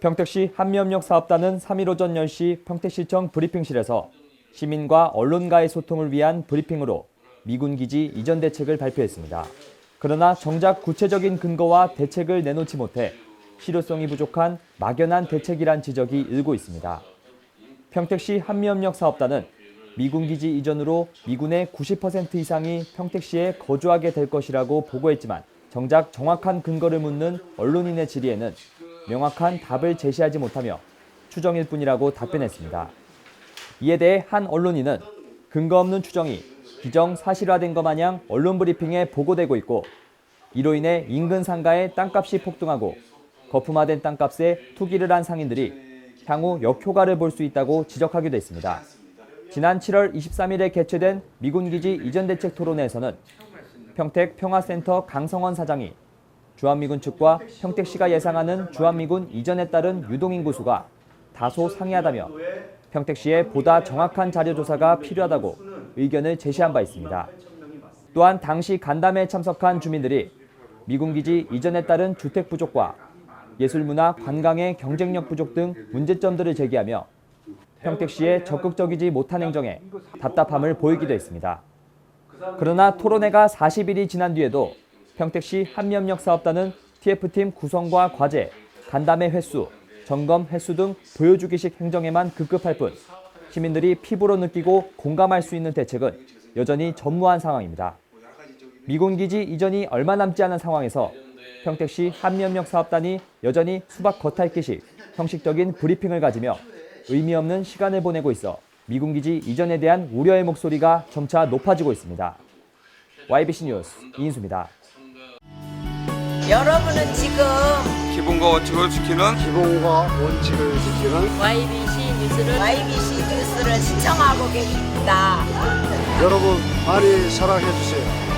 평택시 한미협력 사업단은 3일 오전 10시 평택시청 브리핑실에서 시민과 언론과의 소통을 위한 브리핑으로 미군 기지 이전 대책을 발표했습니다. 그러나 정작 구체적인 근거와 대책을 내놓지 못해 실효성이 부족한 막연한 대책이란 지적이 일고 있습니다. 평택시 한미협력 사업단은 미군 기지 이전으로 미군의 90% 이상이 평택시에 거주하게 될 것이라고 보고했지만 정작 정확한 근거를 묻는 언론인의 질의에는 명확한 답을 제시하지 못하며 추정일 뿐이라고 답변했습니다. 이에 대해 한 언론인은 근거 없는 추정이 기정 사실화된 것 마냥 언론 브리핑에 보고되고 있고 이로 인해 인근 상가의 땅값이 폭등하고 거품화된 땅값에 투기를 한 상인들이 향후 역효과를 볼 수 있다고 지적하기도 했습니다. 지난 7월 23일에 개최된 미군기지 이전 대책 토론회에서는 평택 평화센터 강성원 사장이 주한미군 측과 평택시가 예상하는 주한미군 이전에 따른 유동인구 수가 다소 상이하다며 평택시에 보다 정확한 자료 조사가 필요하다고 의견을 제시한 바 있습니다. 또한 당시 간담회에 참석한 주민들이 미군 기지 이전에 따른 주택 부족과 예술문화 관광의 경쟁력 부족 등 문제점들을 제기하며 평택시의 적극적이지 못한 행정에 답답함을 보이기도 했습니다. 그러나 토론회가 40일이 지난 뒤에도 평택시 한미협력 사업단은 TF팀 구성과 과제, 간담회 횟수, 점검 횟수 등 보여주기식 행정에만 급급할 뿐 시민들이 피부로 느끼고 공감할 수 있는 대책은 여전히 전무한 상황입니다. 미군 기지 이전이 얼마 남지 않은 상황에서 평택시 한미협력 사업단이 여전히 수박 겉핥기식 형식적인 브리핑을 가지며 의미 없는 시간을 보내고 있어 미군 기지 이전에 대한 우려의 목소리가 점차 높아지고 있습니다. YBC 뉴스 이인수입니다. 여러분은 지금 기본과 원칙을 지키는 기본과 원칙을 지키는 YBC 뉴스를 YBC 뉴스를 시청하고 계십니다. 여러분 많이 사랑해 주세요.